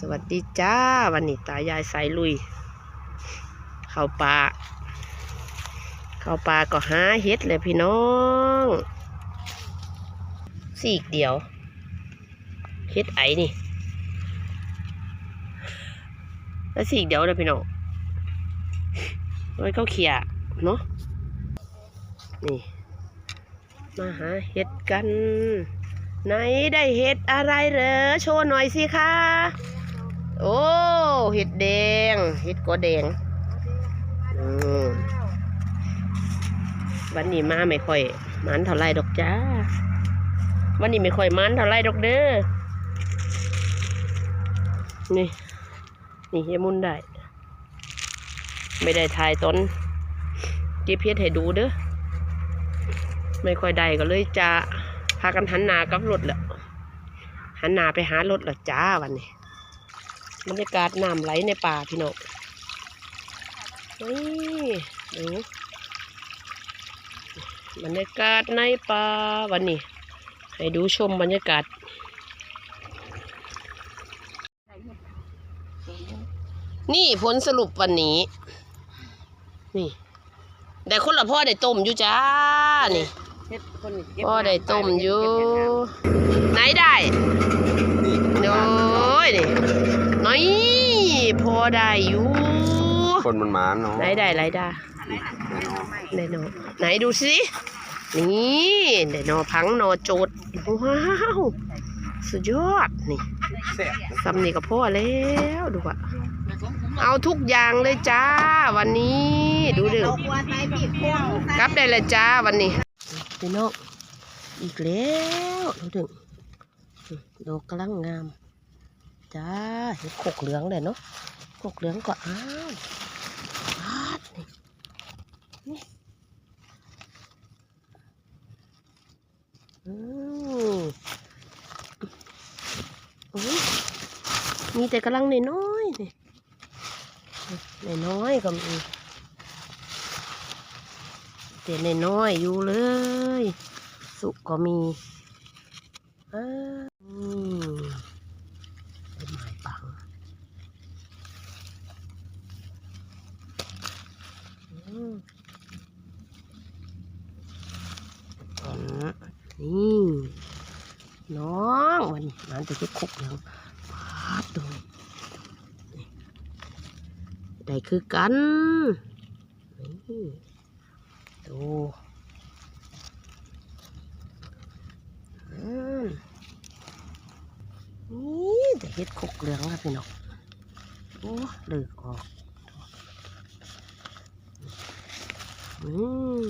สวัสดีจ้า วันนี้ตายายสายลุย เข้าป่า เข้าป่าก็หาเห็ดเลยพี่น้องสีกเดียว เห็ดไอนี่ แล้วสีกเดียวเลยพี่น้องไว้เขาเขี่ยเนาะ นี่ มาหาเห็ดกันไหนได้เห็ดอะไรเหรอ โชว์หน่อยสิคะ เห็ดแดง เห็ดก็แดงวันนี้มาไม่ค่อยมันเท่าไรดอกจ้า วันนี้ไม่ค่อยมันเท่าไรดอกเด้อ นี่ นี่เฮมุนได้ ไม่ได้ถ่ายตอนเก็บเห็ดให้ดูเด้อ ไม่ค่อยได้ก็เลยจะพากันหันหนากับรถแหละหันหนาไปหารถและจ้าวันนี้ บรรยากาศน้ำไหลในป่าพี่น้องนี่ดูบรรยากาศในป่าวันนี้ ให้ดูชมบรรยากาศนี่ผลสรุปวันนี้ นี่แต่คนละพ่อได้ต้มอยู่จ้า นี่เฮ็ดคนเก็บพ่อได้ต้มอยู่เก็บเฮ็ดน้ไหนได้โอ้ ยนี่น้อยพอได้อยู่คนมันหมาเนาะไหนได้ไรได้ไหนโนไหนดูสินี่ไหนโนพังโนโจดว้าวสุดยอดนี่ซ้ำนี่ก็พ่อแล้วดูอะเอาทุกอย่างเลยจ้า วันนี้ดูดิำเอาควายไปพี่พวงกลับได้เลยจ้าวันนี้พี่น้องอีกแล้วดูถึงดอกกำลังงาม จ้าเห็ดขกเหลืองเลยเนาะขกเหลืองก็อ้าวปาดนี่นี่อือมีแต่กำลังน้อยๆนี่น้อยๆก็มีเด็ดน้อยๆอยู่เลย สุกก็มีอ่าอืมเป็นไม้ปังอืมอืม นี่น้องวันนี้มันจะเก็บคุกอยังปาดดูได้คือกันนี่ดูนี่แต่เห็ดขกเหลืองครับพี่น้องโอ้เลือกออกอืม